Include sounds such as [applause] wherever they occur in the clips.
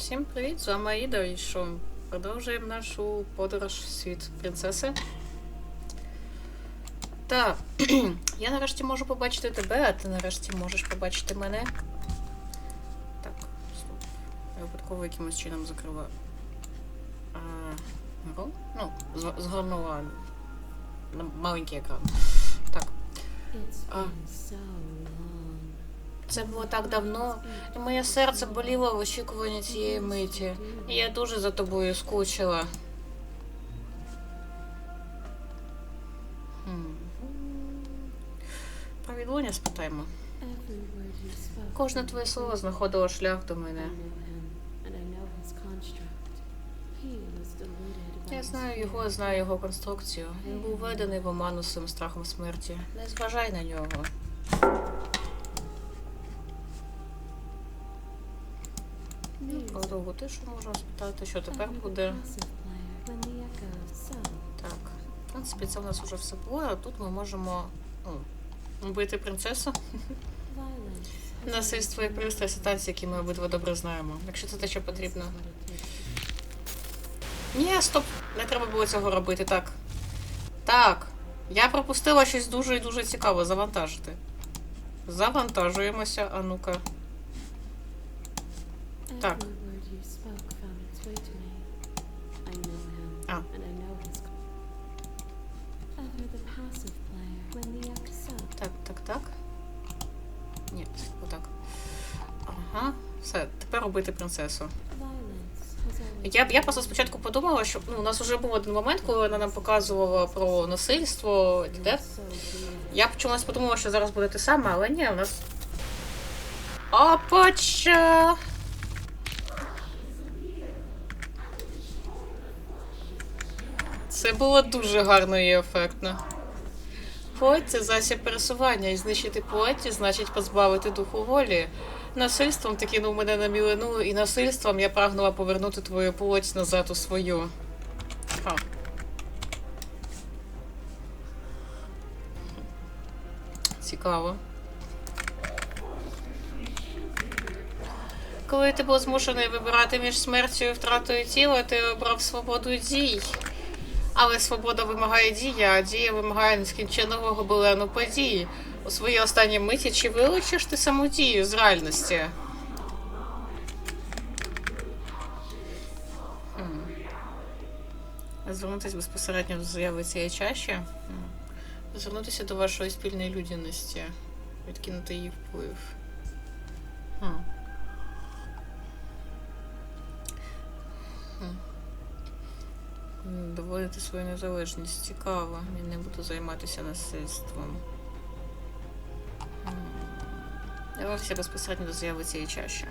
Всім привіт, з вами Аїда і що? Продовжуємо нашу подорож в світ принцеси. Так, [clears throat] я нарешті можу побачити тебе, а ти нарешті можеш побачити мене. Так, стоп. Я випадково якимось чином закрила. А. Ну, згорнула на маленький екран. Так. А. Це було так давно, і моє серце боліло в очікуванні цієї миті. Я дуже за тобою скучила. Про відлуння спитаємо. Кожне твоє слово знаходило шлях до мене. Я знаю його, знаю його конструкцію. Він був введений в оману своїм страхом смерті. Не зважай на нього. Про тишу можна спитати, що тепер буде. Так. В принципі, це в нас вже все було, а тут ми можемо ну, вбити принцесу. Насильство і пристрасть танці, які ми обидва добре знаємо. Якщо це те, що потрібно. Ні, стоп, не треба було цього робити. Так. Так. Я пропустила щось дуже і дуже цікаве завантажити. Завантажуємося, а ну-ка. Так. You spoke found its way to me. I know him, Ah. and I know his. Ever the passive player when the echo so Так, так, так. Ні, отак. Ага. Все, тепер робити принцесу. Я, я просто спочатку подумала, що ну, у нас вже був один момент, коли вона нам показувала про насильство, де. Я чомусь подумала, що зараз буде те саме, але ні, у нас. Опача! Це було дуже гарно і ефектно. Плоть це засіб пересування, і знищити плоті значить позбавити духу волі. Насильством ти кинув мене на мілину, і насильством я прагнула повернути твою плоть назад у свою. Ха. Цікаво. Коли ти був змушений вибирати між смертю і втратою тіла, ти обрав свободу дій. Але свобода вимагає дії, а дія вимагає нескінченного гобелену подій. У своїй останній миті чи вилучиш ти саму дію з реальності? Звернутися безпосередньо до заяви цієї чаші. Звернутися до вашої спільної людяності, відкинути її вплив. М, свою незалежність цікаво. Я не буду займатися насильством. Хм. Безпосередньо до заяви цієї чаші.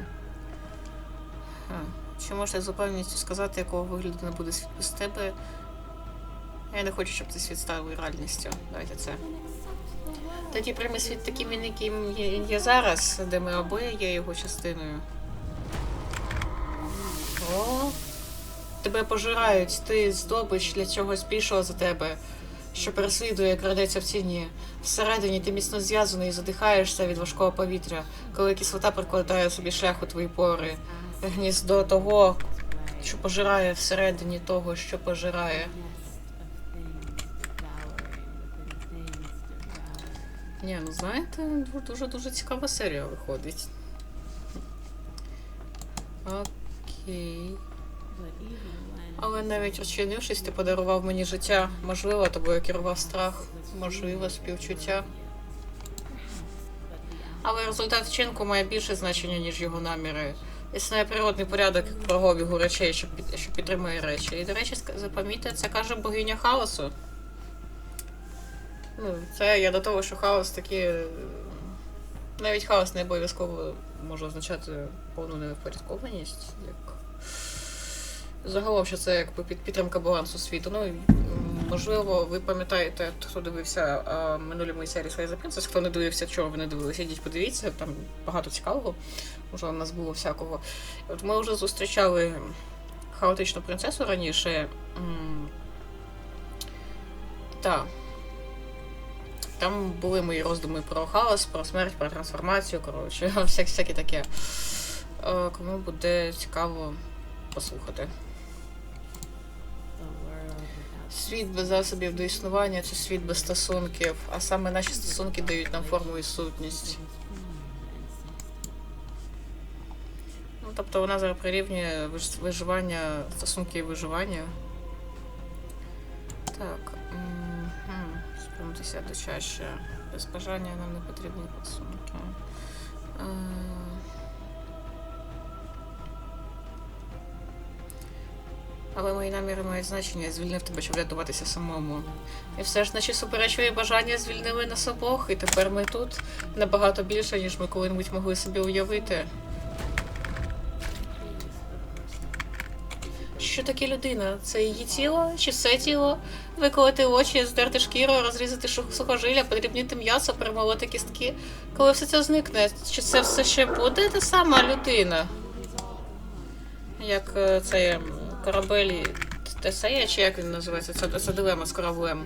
Чи можете з упевненістю сказати, якого вигляду не буде світ без тебе? Я не хочу, щоб цей світ став реальністю. Давайте це. Тоді прийми світ таким, він, яким є зараз, де ми обоє є його частиною. Тебе пожирають, ти здобич для чогось більшого за тебе, що переслідує, крадеться в ціні. Всередині ти міцно зв'язаний і задихаєшся від важкого повітря, коли кислота прокладає собі шлях у твої пори. Гніздо того, що пожирає всередині того, що пожирає. Ні, ну знаєте, дуже дуже цікава серія виходить. Окей. Але навіть розчинившись, ти подарував мені життя. Можливо, тобою керував страх, можливо, співчуття. Але результат вчинку має більше значення, ніж його наміри. Існує природний порядок круговігу речей, що, що підтримує речі. І, до речі, запам'ятайте, це каже богиня хаосу. Ну, це я до того, що хаос такі. е, Навіть хаос не обов'язково може означати повну невпорядкованість, як. Загалом, що це якби під підтримка балансу світу. Ну, можливо, ви пам'ятаєте, хто дивився а, минулі мої серії Слайза Принцес, хто не дивився, чого ви не дивилися, йдіть подивіться, там багато цікавого. Може, у нас було всякого. От ми вже зустрічали хаотичну принцесу раніше. Так. Там були мої роздуми про хаос, про смерть, про трансформацію, коротше, [laughs] всяке, всяке таке. е, кому буде цікаво послухати. Світ без засобів до існування це світ без стосунків, а саме наші стосунки дають нам форму і сутність. Ну, тобто вона зараз прирівнює виж- виживання, стосунки і виживання. Так. Спрямтеся до чаще. Без бажання нам не потрібні стосунки. Але мої наміри мають значення, я звільнив тебе, щоб врятуватися самому. І все ж наші суперечливі бажання звільнили нас обох, і тепер ми тут набагато більше, ніж ми коли-небудь могли собі уявити. Що таке людина? Це її тіло чи все тіло? Виколоти очі, здерти шкіру, розрізати сухожилля, подрібнити м'ясо, перемолоти кістки. Коли все це зникне, чи це все ще буде та сама людина? Як е, цей м, корабель Тесея, чи як він називається? Це, це дилема з кораблем.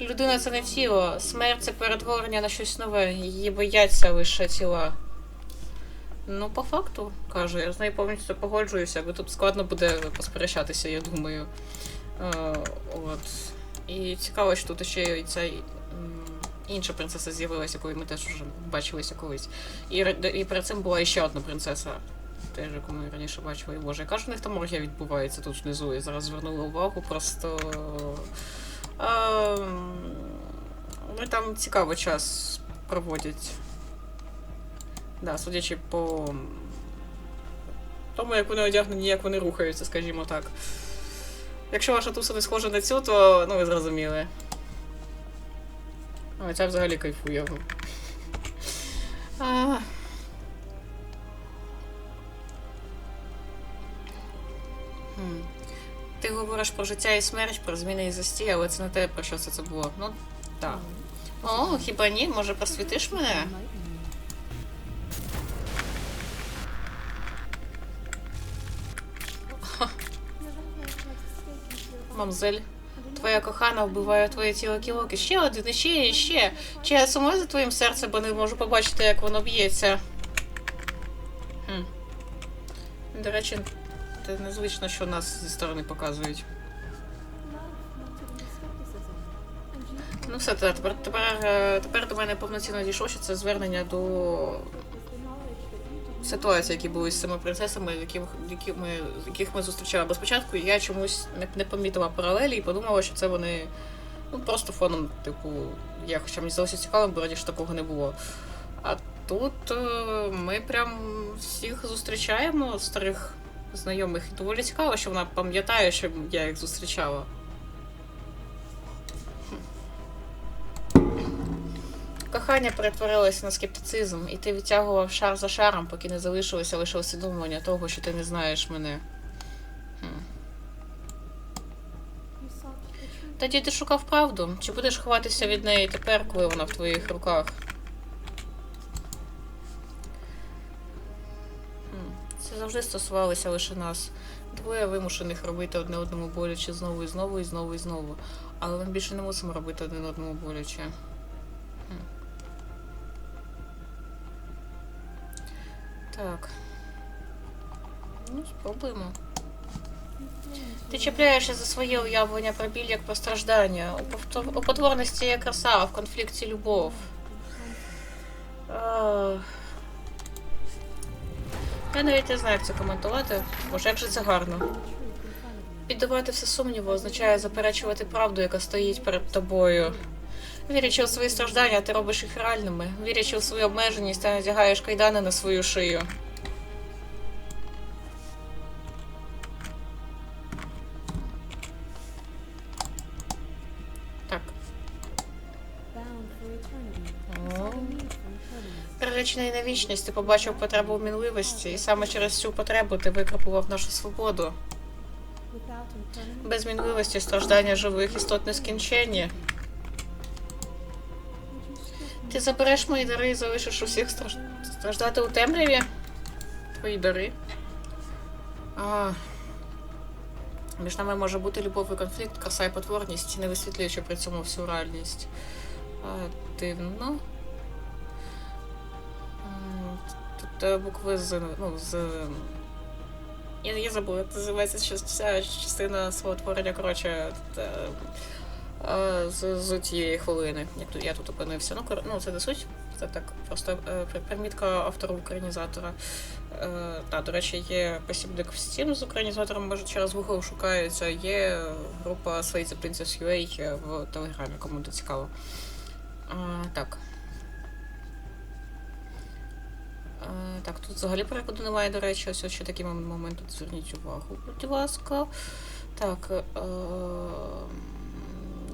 Людина це не тіло, смерть це перетворення на щось нове. Її бояться лише тіла. Ну, по факту, кажу, я з нею повністю погоджуюся, бо тут складно буде посперечатися, я думаю. Е, от. І цікаво, що тут ще й ця інша принцеса з'явилася, якою ми теж вже бачилися колись. І, і перед цим була ще одна принцеса, теж яку ми раніше бачили. Боже, яка ж у них там оргія відбувається тут внизу. Я зараз звернула увагу, просто. Ем, ну, там цікаво час проводять. Да, судячи по тому, як вони одягнені, як вони рухаються, скажімо так. Якщо ваша туса не схожа на цю, то ну ви зрозуміли. А ця взагалі кайфує. А. говориш про життя і смерть, про зміни і застій, але це не те, про що це, це було. Ну, так. О, хіба ні? Може, просвітиш мене? Мамзель, твоя кохана вбиває твоє тіло кілок. Ще один, ще, і ще. Чи я сумую за твоїм серцем, бо не можу побачити, як воно б'ється. Хм. До речі, це незвично, що нас зі сторони показують. Ну все, та- тепер, тепер, е, тепер до мене повноцінно дійшло, що це звернення до ситуації, які були з цими принцесами, які, які ми, яких ми зустрічали. Бо спочатку я чомусь не, не помітила паралелі і подумала, що це вони ну, просто фоном, типу, я хоча мені здалося цікавим, бо раніше такого не було. А тут е, ми прям всіх зустрічаємо, старих знайомих. І доволі цікаво, що вона пам'ятає, що я їх зустрічала. Кохання перетворилося на скептицизм, і ти відтягував шар за шаром, поки не залишилося лише усвідомлення того, що ти не знаєш мене. Тоді ти шукав правду. Чи будеш ховатися від неї тепер, коли вона в твоїх руках? Завжди стосувалося лише нас. Двоє вимушених робити одне одному боляче знову і знову і знову і знову. Але ми більше не мусимо робити один одному боляче. Так. Ну, спробуємо. Ти чіпляєшся за своє уявлення про біль як про страждання. У, повтор... у потворності є краса, а в конфлікті любов. А... Я навіть не знаю, як це коментувати. Боже, як же це гарно. Піддавати все сумніву означає заперечувати правду, яка стоїть перед тобою. Вірячи у свої страждання, ти робиш їх реальними. Вірячи у свою обмеженість, ти надягаєш кайдани на свою шию. Приречений на вічність, ти побачив потребу в мінливості, і саме через цю потребу ти викрапував нашу свободу. Без мінливості страждання живих істот нескінченні. Ти забереш мої дари і залишиш усіх страж... страждати у темряві? Твої дари. А. Між нами може бути любов і конфлікт, краса і потворність, не висвітлюючи при цьому всю реальність. А, дивно. Букви з. Ну, з. Я, я забула, як називається щас- ця частина свого творення, коротше, та, е, з, з тієї хвилини, як я тут опинився. Ну, кор- ну це не суть, це так, просто е, примітка автора українізатора. Е, та, до речі, є посібник в Steam з українізатором, може через Google шукається. Є група Slate Princess UA в Телеграмі, кому це цікаво. А, так. А, так, тут взагалі перекладу немає, до речі, ось ще такий мом- момент зверніть увагу, будь ласка. Так. Е,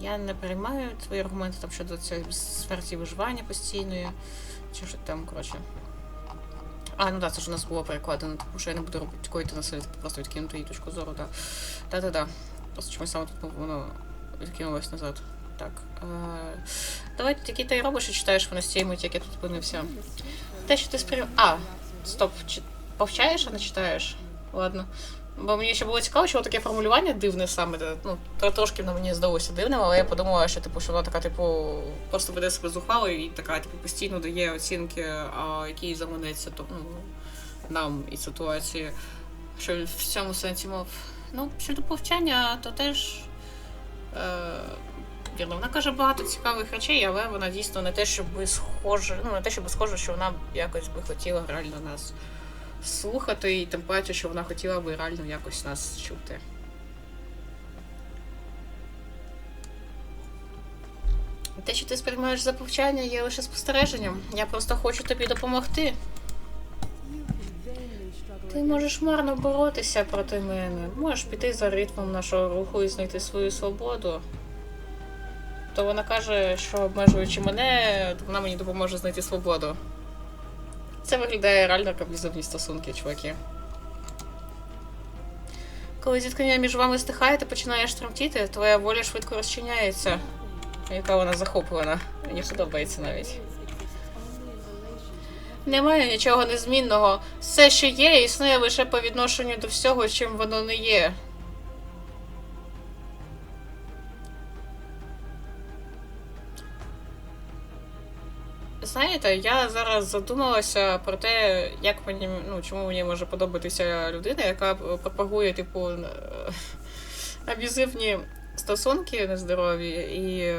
я не приймаю твої аргументи там щодо цієї смерті виживання постійної. Чи що там, коротше. А, ну так, це ж у нас було перекладено, тому що я не буду робити коїти насилі, просто відкинути її точку зору, так. Да-да-да. Просто чомусь саме тут воно відкинулось назад. Так. Е, давай тільки ти робиш і читаєш воно з цієї як я тут опинився. Те, що ти сприймав. А, стоп, чи... повчаєш, а не читаєш? Ладно. Бо мені ще було цікаво, що таке формулювання дивне саме. Ну, трошки воно мені здалося дивним, але я подумала, що типу, що вона така, типу, просто веде себе зухвало і така, типу, постійно дає оцінки, а які заманеться то, ну, нам і ситуації. Що в цьому сенсі мов. Ну, щодо повчання, то теж. Е, вірно, вона каже багато цікавих речей, але вона дійсно не те, щоб схоже, ну не те, щоб схоже, що вона якось би хотіла реально нас слухати, і тим паче, що вона хотіла би реально якось нас чути. Те, що ти сприймаєш за повчання, є лише спостереженням. Я просто хочу тобі допомогти. Ти можеш марно боротися проти мене. Можеш піти за ритмом нашого руху і знайти свою свободу. То вона каже, що обмежуючи мене, вона мені допоможе знайти свободу. Це виглядає реально як аб'юзивні стосунки, чуваки. Коли зіткнення між вами стихає, ти починаєш тремтіти, твоя воля швидко розчиняється. Яка вона захоплена. Мені подобається навіть. Немає нічого незмінного. Все, що є, існує лише по відношенню до всього, чим воно не є. Знаєте, я зараз задумалася про те, як мені, ну, чому мені може подобатися людина, яка пропагує, типу, е, аб'юзивні стосунки нездорові, і е,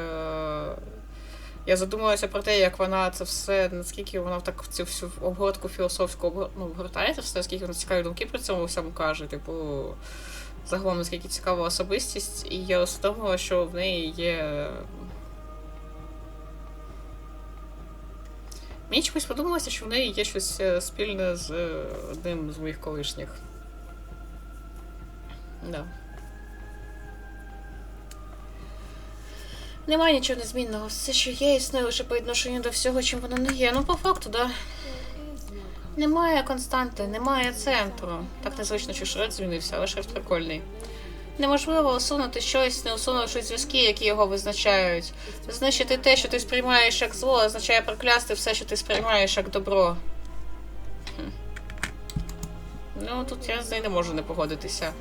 я задумалася про те, як вона це все, наскільки вона так в цю всю обгортку філософську ну, обгортає це все, наскільки вона цікаві думки при цьому всьому каже, типу, загалом наскільки цікава особистість, і я усвідомила, що в неї є. Мені чомусь подумалося, що в неї є щось е, спільне з е, одним з моїх колишніх. Да. Немає нічого незмінного. Все, що є, існує лише по відношенню до всього, чим воно не є. Ну, по факту, да. Немає константи, немає центру. Так незвично, що шрифт змінився, але шрифт прикольний. Неможливо усунути щось, не усунувши зв'язки, які його визначають. Знищити те, що ти сприймаєш як зло, означає проклясти все, що ти сприймаєш як добро. Ну, тут я з нею не можу не погодитися.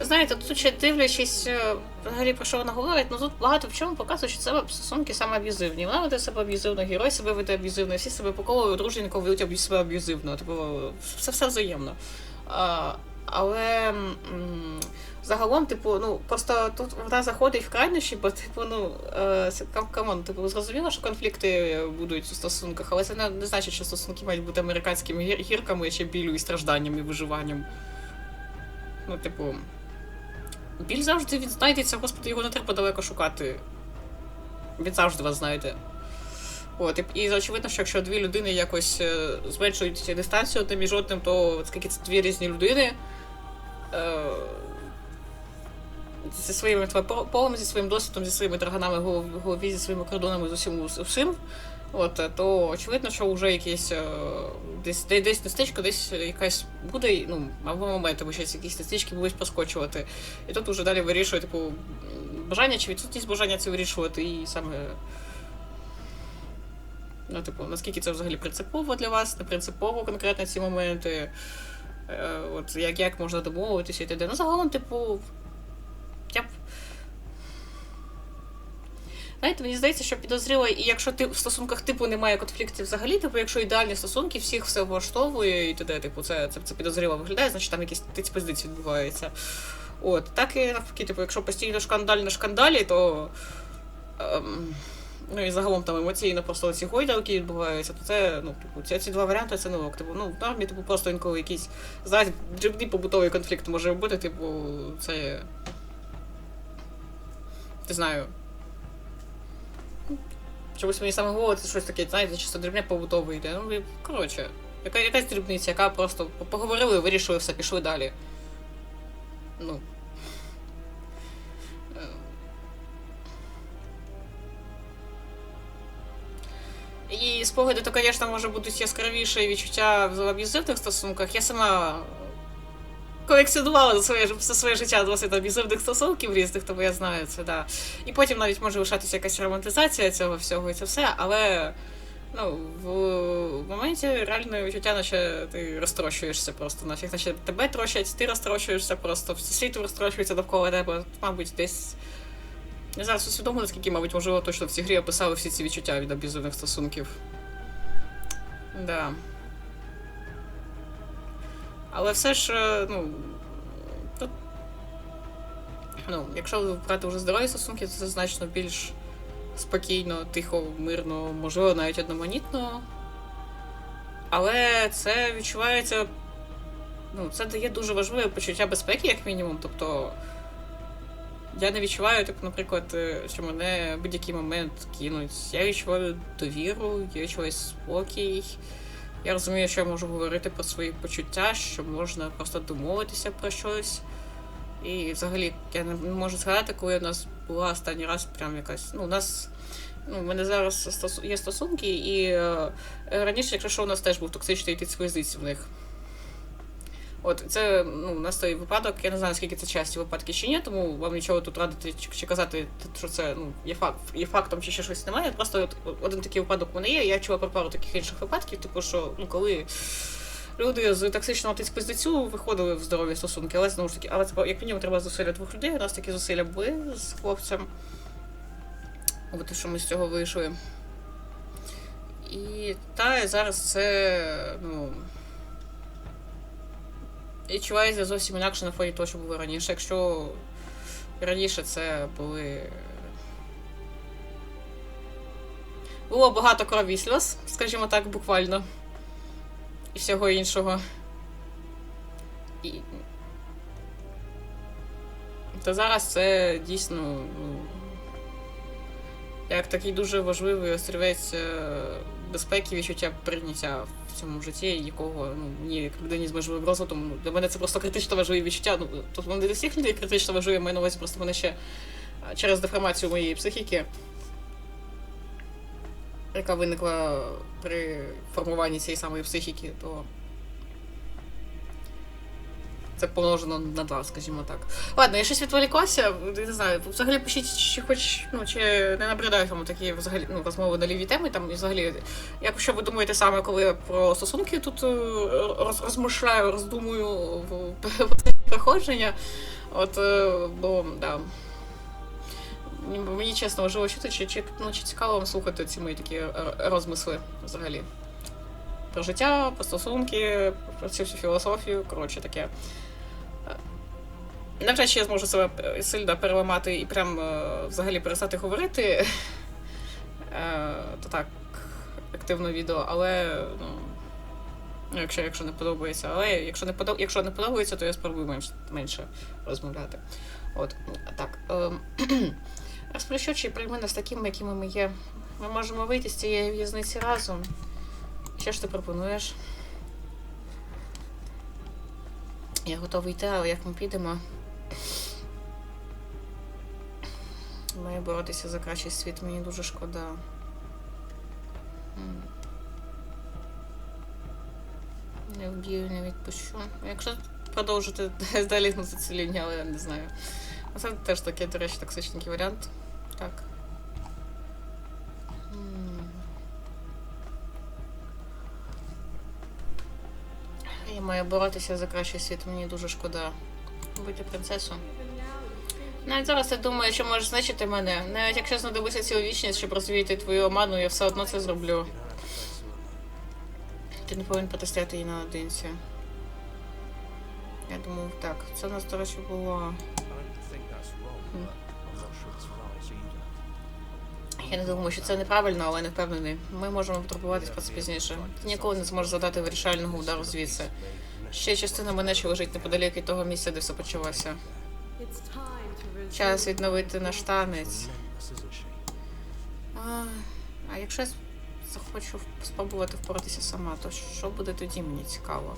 Знаєте, тут ще дивлячись, е, взагалі про що вона говорить, ну тут багато в чому показує, що це стосунки саме аб'юзивні. Вона веде себе аб'юзивно, герой себе веде аб'юзивно, всі себе по колу одруженько ведуть себе аб'юзивно. Типу, все все взаємно. А, але м, загалом, типу, ну просто тут вона заходить в крайнощі, бо типу, ну е, камон, типу, зрозуміло, що конфлікти будуть у стосунках, але це не, не значить, що стосунки мають бути американськими гір- гірками чи білю і стражданням і виживанням. Ну, типу. Біль завжди він знайдеться, господи, його не треба далеко шукати. Він завжди вас знайде. От, і, очевидно, що якщо дві людини якось е, зменшують дистанцію одне між одним, то оскільки це дві різні людини. Е, зі своїм твоїм полем, зі своїм досвідом, зі своїми драганами в голові, зі своїми кордонами з усім ус- усім. От, е, то очевидно, що вже якесь е, десь, де- десь містечко, десь якась буде, ну, або момент, або щось якісь містечки будуть проскочувати. І тут вже далі вирішує, типу, бажання чи відсутність бажання це вирішувати, і саме. Ну, типу, наскільки це взагалі принципово для вас, не принципово конкретно ці моменти. Е, от як, як можна домовитися і т.д. Ну, загалом, типу. Я б Знаєте, мені здається, що підозріло, і якщо ти в стосунках типу немає конфліктів взагалі, типу, якщо ідеальні стосунки, всіх все влаштовує, і т.д., типу, це, це, це підозріло виглядає, значить там якісь тиць-пиздиць відбуваються. От, так і навпаки, типу, якщо постійно шкандаль на шкандалі, то. Ем, ну і загалом там емоційно просто ці гойдалки відбуваються, то це, ну, типу, ці, ці два варіанти це не ок. Типу, ну, в нормі, типу, просто інколи якийсь, знаєте, дрібний побутовий конфлікт може бути, типу, це. Не знаю. Чомусь мені саме голову це щось таке, знаєте, чисто дрібне побутове йде. Ну, коротше, яка, якась дрібниця, яка просто поговорили, вирішили все, пішли далі. Ну. І спогади, то, звісно, може будуть яскравіше відчуття в аб'юзивних стосунках. Я сама колекціонувала за своє, все своє життя досить аб'юзивних стосунків різних, тому я знаю це, да. І потім навіть може лишатися якась романтизація цього всього і це все, але ну, в, моменті реального відчуття, наче ти розтрощуєшся просто нафіг, наче тебе трощать, ти розтрощуєшся просто, світ розтрощується довкола тебе, мабуть, десь. Я зараз усвідомлю, наскільки, мабуть, можливо, точно в цій грі описали всі ці відчуття від аб'юзивних стосунків. Да. Але все ж, е, ну. Тут, ну, якщо брати вже здорові стосунки, то це значно більш спокійно, тихо, мирно, можливо, навіть одноманітно. Але це відчувається. Ну, це дає дуже важливе почуття безпеки, як мінімум. Тобто. Я не відчуваю, так, наприклад, е, що мене в будь-який момент кинуть. Я відчуваю довіру, я відчуваю спокій. Я розумію, що я можу говорити про свої почуття, що можна просто домовитися про щось. І взагалі я не можу згадати, коли у нас була останній раз прям якась. Ну, у нас. Ну, у мене зараз є стосунки, і е, раніше, якщо що, у нас теж був токсичний тиць в них. От це ну, у нас той випадок, я не знаю, скільки це часті випадки чи ні, тому вам нічого тут радити чи, казати, що це ну, є, факт, є фактом, чи ще щось немає. Просто от, один такий випадок у мене є. Я чула про пару таких інших випадків, типу, що ну, коли люди з токсичного тиць-пиздецю виходили в здорові стосунки, але знову ж таки, але це як мінімум треба зусилля двох людей. У нас такі зусилля були з хлопцем. От що ми з цього вийшли. І та зараз це, ну. Відчувається зовсім інакше на фоні того, що було раніше. Якщо раніше це були. Було багато крові сльоз, скажімо так, буквально. І всього іншого. І... То зараз це дійсно. ну, Як такий дуже важливий острівець е, безпеки, відчуття прийняття в цьому житті, якого ну, ні, як людині з можливим розвитом, для мене це просто критично важливі відчуття. Ну, тобто вони для всіх людей критично важливі, маю на увазі просто мене ще через деформацію моєї психіки, яка виникла при формуванні цієї самої психіки, то це помножено на два, скажімо так. Ладно, я щось відволіклася, не знаю. Взагалі пишіть, чи хоч ну чи не набридають вам такі взагалі ну, розмови на ліві теми. Там і взагалі, як що ви думаєте саме, коли я про стосунки тут е, роз, розмишляю, роздумую в проходження. От е, бо да. Мені чесно важливо чути, чи, чи, ну, чи цікаво вам слухати ці мої такі е, розмисли взагалі. Про життя, про стосунки, про цю всю філософію, коротше таке. Е, Навряд чи я зможу себе е, сильно переламати і прям е, взагалі перестати говорити. То так, активно відео, але ну, ну, якщо, якщо не подобається. Але якщо не, подо... якщо не подобається, то я спробую менш... менше розмовляти. От, так. ем, Розплющучи прийми нас такими, якими ми є. Ми можемо вийти з цієї в'язниці разом. Що ж ти пропонуєш? Я готовий йти, але як ми підемо? Маю боротися за кращий світ, мені дуже шкода. Не вб'ю, не відпущу. Якщо продовжити [laughs] далі гнути цю лінію, але я не знаю. А Це теж такий, до речі, токсичненький варіант. Так. Я маю боротися за кращий світ, мені дуже шкода. Бути принцесою. Навіть зараз ти думаєш, що можеш знищити мене. Навіть якщо знадобиться цілу вічність, щоб розвіяти твою оману, я все одно це зроблю. Ти не повинен протистояти їй наодинці. Я думав, так. Це у нас, до речі, було. Я не думаю, що це неправильно, але не впевнений. Ми можемо потурбуватись про це пізніше. Ти ніколи не зможеш завдати вирішального удару звідси. Ще частина мене, що лежить неподалік від того місця, де все почалося. Час відновити наш танець. А, а якщо я захочу спробувати впоратися сама, то що буде тоді мені цікаво?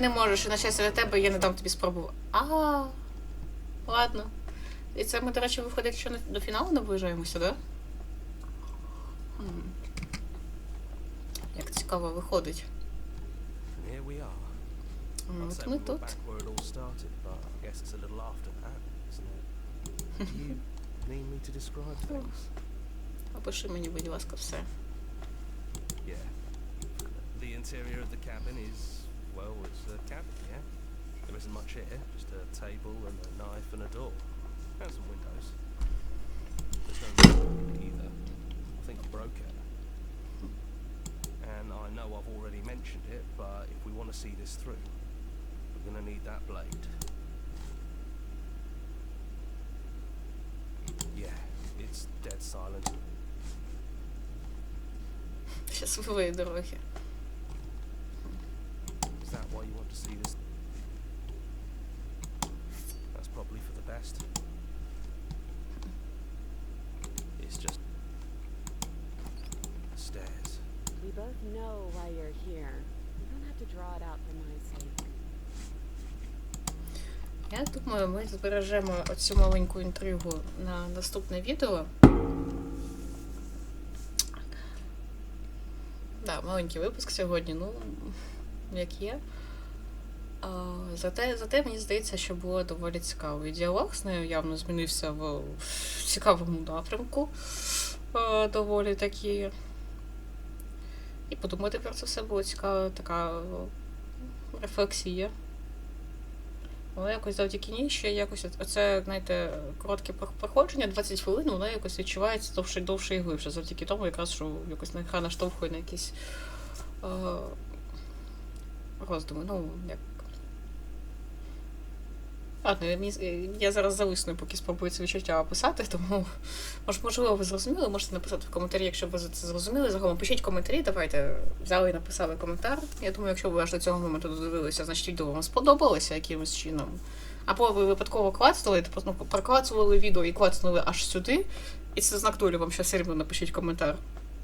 Ти не можеш, і на для тебе я не дам тобі спробувати. А, ладно. І це ми, до речі, виходить, не- до фіналу наближаємося, да? Хм. Як цікаво виходить. От ми тут. [laughs] Опиши мені, будь ласка, все. Yeah. The interior of the cabin is, well, it's a cabin, yeah? There isn't much here, just a table and a knife and a door. And some windows. There's no door either. I think I broke it. And I know I've already mentioned it, but if we want to see this through, we're going to need that blade. Yeah, it's dead silent. Щасливої дороги. Ми збережемо оцю маленьку інтригу на наступне відео. Да, маленький випуск сьогодні, ну, як є. Зате, зате мені здається, що було доволі цікаво. І діалог з нею явно змінився в цікавому напрямку. Доволі такі. І подумати про це все було цікаво, така рефлексія. Але якось завдяки ній ще якось оце, знаєте, коротке проходження, 20 хвилин, воно якось відчувається довше, довше і глибше. Завдяки тому, якраз що якось екран наштовхує на якісь е, роздуми. Ну, як. Ладно, я, зараз зависну, поки спробую це відчуття описати, тому можливо, ви зрозуміли, можете написати в коментарі, якщо ви це зрозуміли. Загалом пишіть коментарі, давайте взяли і написали коментар. Я думаю, якщо ви аж до цього моменту додивилися, значить відео вам сподобалося якимось чином. Або ви випадково клацнули, типу, ну, проклацували відео і клацнули аж сюди, і це знак долі вам ще все рівно напишіть коментар.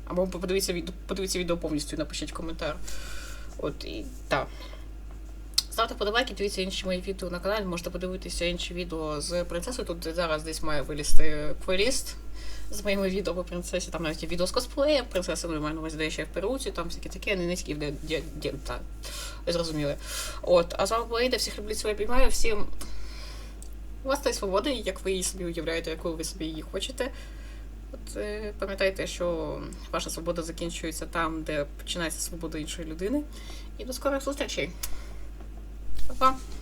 Або подивіться відео, подивіться відео повністю і напишіть коментар. От і так. Ставте подобайки, дивіться інші мої відео на каналі, можете подивитися інші відео з принцесою. Тут зараз десь має вилізти плейліст з моїми відео по принцесі. Там навіть є відео з косплеєм, принцеса ну, увазі, де ще в Перуці, там всякі такі, не низькі, де, де, та, зрозуміли. От, а з вами була Іда, всіх люблю, цілую, обіймаю, всім власної свободи, як ви її собі уявляєте, яку ви собі її хочете. От е, пам'ятайте, що ваша свобода закінчується там, де починається свобода іншої людини. І до скорих зустрічей. 拜拜。